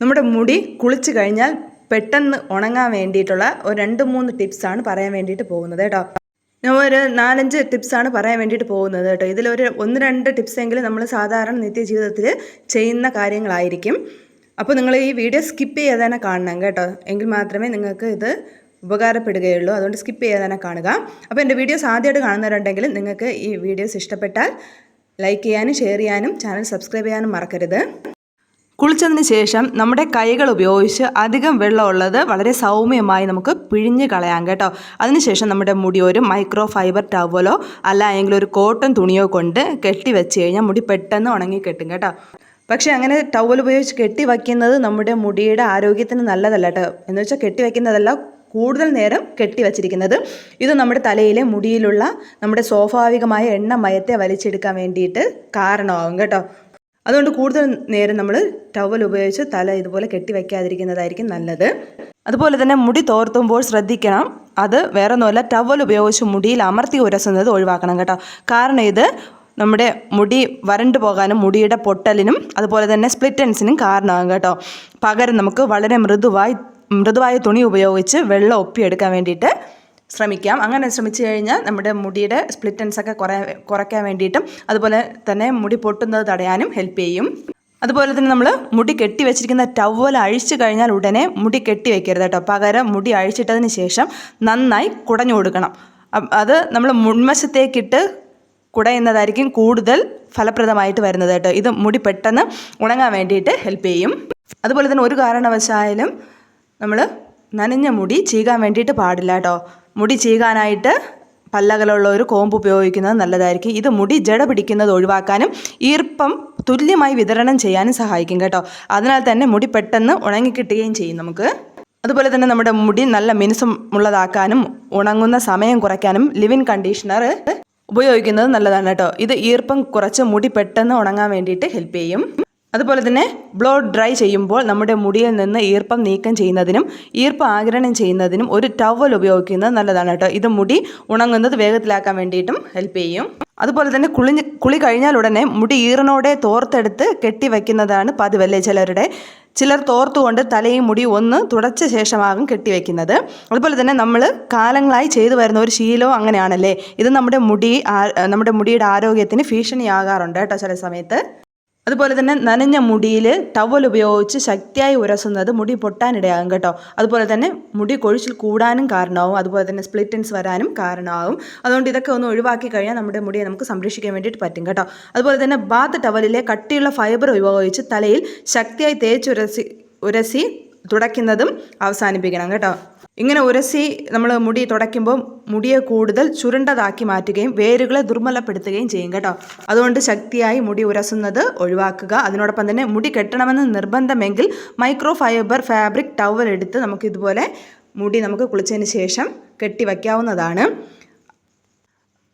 നമ്മുടെ മുടി കുളിച്ചു കഴിഞ്ഞാൽ പെട്ടെന്ന് ഉണങ്ങാൻ വേണ്ടിയിട്ടുള്ള ഒരു രണ്ട് മൂന്ന് ടിപ്സാണ് പറയാൻ വേണ്ടിയിട്ട് പോകുന്നത് കേട്ടോ. ഞാൻ ഒരു നാലഞ്ച് ടിപ്സാണ് പറയാൻ വേണ്ടിയിട്ട് പോകുന്നത് കേട്ടോ. ഇതിലൊരു ഒന്ന് രണ്ട് ടിപ്സ് എങ്കിലും നമ്മൾ സാധാരണ നിത്യജീവിതത്തിൽ ചെയ്യുന്ന കാര്യങ്ങളായിരിക്കും. അപ്പോൾ നിങ്ങൾ ഈ വീഡിയോ സ്കിപ്പ് ചെയ്യാതെ തന്നെ കാണണം കേട്ടോ. എങ്കിൽ മാത്രമേ നിങ്ങൾക്ക് ഇത് ഉപകാരപ്പെടുകയുള്ളൂ. അതുകൊണ്ട് സ്കിപ്പ് ചെയ്യാതെ തന്നെ കാണുക. അപ്പോൾ എന്റെ വീഡിയോസ് ആദ്യമായിട്ട് കാണുന്നവരുണ്ടെങ്കിൽ നിങ്ങൾക്ക് ഈ വീഡിയോസ് ഇഷ്ടപ്പെട്ടാൽ ലൈക്ക് ചെയ്യാനും ഷെയർ ചെയ്യാനും ചാനൽ സബ്സ്ക്രൈബ് ചെയ്യാനും മറക്കരുത്. കുളിച്ചതിന് ശേഷം നമ്മുടെ കൈകൾ ഉപയോഗിച്ച് അധികം വെള്ളമുള്ളത് വളരെ സൗമ്യമായി നമുക്ക് പിഴിഞ്ഞ് കളയാം കേട്ടോ. അതിനുശേഷം നമ്മുടെ മുടി ഒരു മൈക്രോ ഫൈബർ ടവലോ അല്ലെങ്കിൽ ഒരു കോട്ടൺ തുണിയോ കൊണ്ട് കെട്ടി വെച്ച് കഴിഞ്ഞാൽ മുടി പെട്ടെന്ന് ഉണങ്ങി കെട്ടും. കേട്ടോ പക്ഷേ അങ്ങനെ ടവൽ ഉപയോഗിച്ച് കെട്ടി വയ്ക്കുന്നത് നമ്മുടെ മുടിയുടെ ആരോഗ്യത്തിന് നല്ലതല്ല കേട്ടോ. എന്ന് വെച്ചാൽ കെട്ടി വയ്ക്കുന്നതല്ല കൂടുതൽ നേരം കെട്ടിവച്ചിരിക്കുന്നത് ഇത് നമ്മുടെ തലയിലെ മുടിയിലുള്ള നമ്മുടെ സ്വാഭാവികമായ എണ്ണമയത്തെ വലിച്ചെടുക്കാൻ വേണ്ടിയിട്ട് കാരണമാകും കേട്ടോ. അതുകൊണ്ട് കൂടുതൽ നേരം നമ്മൾ ടവൽ ഉപയോഗിച്ച് തല ഇതുപോലെ കെട്ടി വയ്ക്കാതിരിക്കുന്നതായിരിക്കും നല്ലത്. അതുപോലെ തന്നെ മുടി തോർത്തുമ്പോൾ ശ്രദ്ധിക്കണം. അത് വേറെ ഒന്നുമല്ല ടവൽ ഉപയോഗിച്ച് മുടിയിൽ അമർത്തി ഉരസുന്നത് ഒഴിവാക്കണം കേട്ടോ. കാരണം ഇത് നമ്മുടെ മുടി വരണ്ടു പോകാനും മുടിയുടെ പൊട്ടലിനും അതുപോലെ തന്നെ സ്പ്ലിറ്റൻസിനും കാരണമാകും കേട്ടോ. പകരം നമുക്ക് വളരെ മൃദുവായി മൃദുവായ തുണി ഉപയോഗിച്ച് വെള്ളം ഒപ്പിയെടുക്കാൻ വേണ്ടിയിട്ട് ശ്രമിക്കാം. അങ്ങനെ ശ്രമിച്ചു കഴിഞ്ഞാൽ നമ്മുടെ മുടിയുടെ സ്പ്ലിറ്റൻസ് ഒക്കെ കുറേ കുറയ്ക്കാൻ വേണ്ടിയിട്ടും അതുപോലെ തന്നെ മുടി പൊട്ടുന്നത് തടയാനും ഹെൽപ്പ് ചെയ്യും. അതുപോലെ തന്നെ നമ്മൾ മുടി കെട്ടി വെച്ചിരിക്കുന്ന ടവൽ അഴിച്ചു കഴിഞ്ഞാൽ ഉടനെ മുടി കെട്ടി വെക്കരുത് കേട്ടോ. പകരം മുടി അഴിച്ചിട്ടതിന് ശേഷം നന്നായി കുടഞ്ഞു കൊടുക്കണം. അത് നമ്മൾ മുൻവശത്തേക്കിട്ട് കുടയുന്നതായിരിക്കും കൂടുതൽ ഫലപ്രദമായിട്ട് വരുന്നത് കേട്ടോ. ഇത് മുടി പെട്ടെന്ന് ഉണങ്ങാൻ വേണ്ടിയിട്ട് ഹെൽപ്പ് ചെയ്യും. അതുപോലെ തന്നെ ഒരു കാരണവശാലും നമ്മൾ നനഞ്ഞ മുടി ചീകാൻ വേണ്ടിയിട്ട് പാടില്ല കേട്ടോ. മുടി ചീകാനായിട്ട് പല്ലകലുള്ള ഒരു കോമ്പ് ഉപയോഗിക്കുന്നത് നല്ലതായിരിക്കും. ഇത് മുടി ജട പിടിക്കുന്നത് ഒഴിവാക്കാനും ഈർപ്പം തുല്യമായി വിതരണം ചെയ്യാനും സഹായിക്കും കേട്ടോ. അതിനാൽ തന്നെ മുടി പെട്ടെന്ന് ഉണങ്ങിക്കിട്ടുകയും ചെയ്യും നമുക്ക്. അതുപോലെ തന്നെ നമ്മുടെ മുടി നല്ല മിനുസം ഉള്ളതാക്കാനും ഉണങ്ങുന്ന സമയം കുറയ്ക്കാനും ലിവിൻ കണ്ടീഷണർ ഉപയോഗിക്കുന്നത് നല്ലതാണ് കേട്ടോ. ഇത് ഈർപ്പം കുറച്ച് മുടി പെട്ടെന്ന് ഉണങ്ങാൻ വേണ്ടിയിട്ട് ഹെൽപ്പ് ചെയ്യും. അതുപോലെ തന്നെ ബ്ലോ ഡ്രൈ ചെയ്യുമ്പോൾ നമ്മുടെ മുടിയിൽ നിന്ന് ഈർപ്പം നീക്കം ചെയ്യുന്നതിനും ഈർപ്പം ആഗിരണം ചെയ്യുന്നതിനും ഒരു ടവൽ ഉപയോഗിക്കുന്നത് നല്ലതാണ് കേട്ടോ. ഇത് മുടി ഉണങ്ങുന്നത് വേഗത്തിലാക്കാൻ വേണ്ടിയിട്ടും ഹെൽപ്പ് ചെയ്യും. അതുപോലെ തന്നെ കുളി കുളി കഴിഞ്ഞാൽ ഉടനെ മുടി ഈറിനോടെ തോർത്തെടുത്ത് കെട്ടി വയ്ക്കുന്നതാണ് പതിവല്ലേ ചിലരുടെ. ചിലർ തോർത്തുകൊണ്ട് തലയും മുടി ഒന്ന് തുടച്ച ശേഷമാകും കെട്ടിവെക്കുന്നത് അതുപോലെ തന്നെ നമ്മൾ കാലങ്ങളായി ചെയ്തു വരുന്ന ഒരു ശീലവും അങ്ങനെയാണല്ലേ? ഇത് നമ്മുടെ മുടി നമ്മുടെ മുടിയുടെ ആരോഗ്യത്തിന് ഭീഷണിയാകാറുണ്ട് കേട്ടോ ചില സമയത്ത്. അതുപോലെ തന്നെ നനഞ്ഞ മുടിയിൽ ടവൽ ഉപയോഗിച്ച് ശക്തിയായി ഉരസുന്നത് മുടി പൊട്ടാനിടയാകും കേട്ടോ. അതുപോലെ തന്നെ മുടി കൊഴിച്ചിൽ കൂടാനും കാരണമാവും. അതുപോലെ തന്നെ സ്പ്ലിറ്റൻസ് വരാനും കാരണമാവും അതുകൊണ്ട് ഇതൊക്കെ ഒന്ന് ഒഴിവാക്കി കഴിഞ്ഞാൽ നമ്മുടെ മുടിയെ നമുക്ക് സംരക്ഷിക്കാൻ വേണ്ടിയിട്ട് പറ്റും കേട്ടോ. അതുപോലെ തന്നെ ബാത്ത് ടവലിലെ കട്ടിയുള്ള ഫൈബർ ഉപയോഗിച്ച് തലയിൽ ശക്തിയായി തേച്ചുരസി ഉരസി തുടയ്ക്കുന്നതും അവസാനിപ്പിക്കണം കേട്ടോ. ഇങ്ങനെ ഉരസി നമ്മൾ മുടി തുടയ്ക്കുമ്പോൾ മുടിയെ കൂടുതൽ ചുരുണ്ടതാക്കി മാറ്റുകയും വേരുകളെ ദുർബലപ്പെടുത്തുകയും ചെയ്യും കേട്ടോ. അതുകൊണ്ട് ശക്തിയായി മുടി ഉരസുന്നത് ഒഴിവാക്കുക. അതിനോടൊപ്പം തന്നെ മുടി കെട്ടണമെന്ന് നിർബന്ധമെങ്കിൽ മൈക്രോ ഫൈബർ ഫാബ്രിക് ടവൽ എടുത്ത് നമുക്ക് ഇതുപോലെ മുടി നമുക്ക് കുളിച്ചതിന് ശേഷം കെട്ടി വയ്ക്കാവുന്നതാണ്.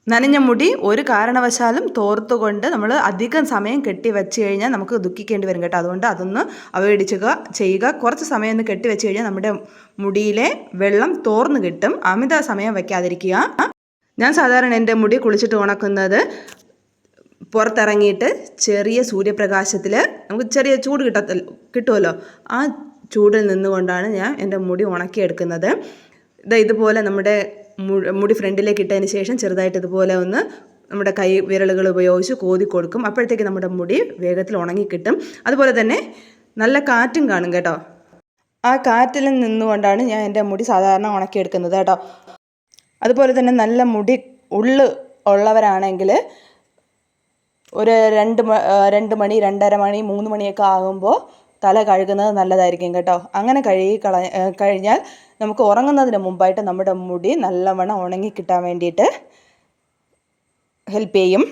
നനഞ്ഞ മുടി ഒരു കാരണവശാലും തോർത്തുകൊണ്ട് നമ്മൾ അധികം സമയം കെട്ടി വെച്ച് കഴിഞ്ഞാൽ നമുക്ക് ദുഃഖിക്കേണ്ടി വരും കേട്ടോ. അതുകൊണ്ട് അതൊന്ന് അവോയ്ഡ് ചെയ്യുക കുറച്ച് സമയം ഒന്ന് കെട്ടി വെച്ച് കഴിഞ്ഞാൽ നമ്മുടെ മുടിയിലെ വെള്ളം തോർന്നു കിട്ടും. അമിത സമയം വയ്ക്കാതിരിക്കുക. ഞാൻ സാധാരണ എന്റെ മുടി കുളിച്ചിട്ട് ഉണക്കുന്നത് പുറത്തിറങ്ങിയിട്ട് ചെറിയ സൂര്യപ്രകാശത്തിൽ നമുക്ക് ചെറിയ ചൂട് കിട്ടത്തില്ല കിട്ടുമല്ലോ. ആ ചൂടിൽ നിന്നുകൊണ്ടാണ് ഞാൻ എന്റെ മുടി ഉണക്കിയെടുക്കുന്നത്. ഇതാ ഇതുപോലെ നമ്മുടെ മുടി ഫ്രണ്ടിലേക്ക് ഇട്ടതിന് ശേഷം ചെറുതായിട്ട് ഇതുപോലെ ഒന്ന് നമ്മുടെ കൈ വിരലുകൾ ഉപയോഗിച്ച് കോതി കൊടുക്കും. അപ്പോഴത്തേക്ക് നമ്മുടെ മുടി വേഗത്തിൽ ഉണങ്ങിക്കിട്ടും. അതുപോലെ തന്നെ നല്ല കാറ്റും കാണും കേട്ടോ. ആ കാറ്റിൽ നിന്നുകൊണ്ടാണ് ഞാൻ എന്റെ മുടി സാധാരണ ഉണക്കിയെടുക്കുന്നത് കേട്ടോ. അതുപോലെ തന്നെ നല്ല മുടി ഉള്ള് ഉള്ളവരാണെങ്കിൽ ഒരു രണ്ട് രണ്ട് മണി രണ്ടര മണി മൂന്ന് മണിയൊക്കെ ആകുമ്പോൾ തല കഴുകുന്നത് നല്ലതായിരിക്കും കേട്ടോ. അങ്ങനെ കഴുകി കള കഴിഞ്ഞാൽ നമുക്ക് ഉറങ്ങുന്നതിന് മുമ്പായിട്ട് നമ്മുടെ മുടി നല്ലവണ്ണം ഉണങ്ങി കിട്ടാൻ വേണ്ടിയിട്ട് ഹെൽപ്പ് ചെയ്യും.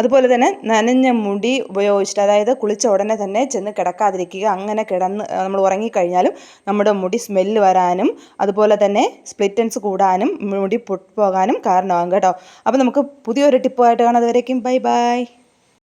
അതുപോലെ തന്നെ നനഞ്ഞ മുടി ഉപയോഗിച്ചിട്ട് അതായത് കുളിച്ച ഉടനെ തന്നെ ചെന്ന് കിടക്കാതിരിക്കുക അങ്ങനെ കിടന്ന് നമ്മൾ ഉറങ്ങിക്കഴിഞ്ഞാലും നമ്മുടെ മുടി സ്മെല്ല് വരാനും അതുപോലെ തന്നെ സ്പ്ലിറ്റൻസ് കൂടാനും മുടി പൊട്ടിപ്പോകാനും കാരണമാകും കേട്ടോ. അപ്പോൾ നമുക്ക് പുതിയൊരു ടിപ്പുമായിട്ട് കാണാം. അതുവരേക്കും ബൈ ബൈ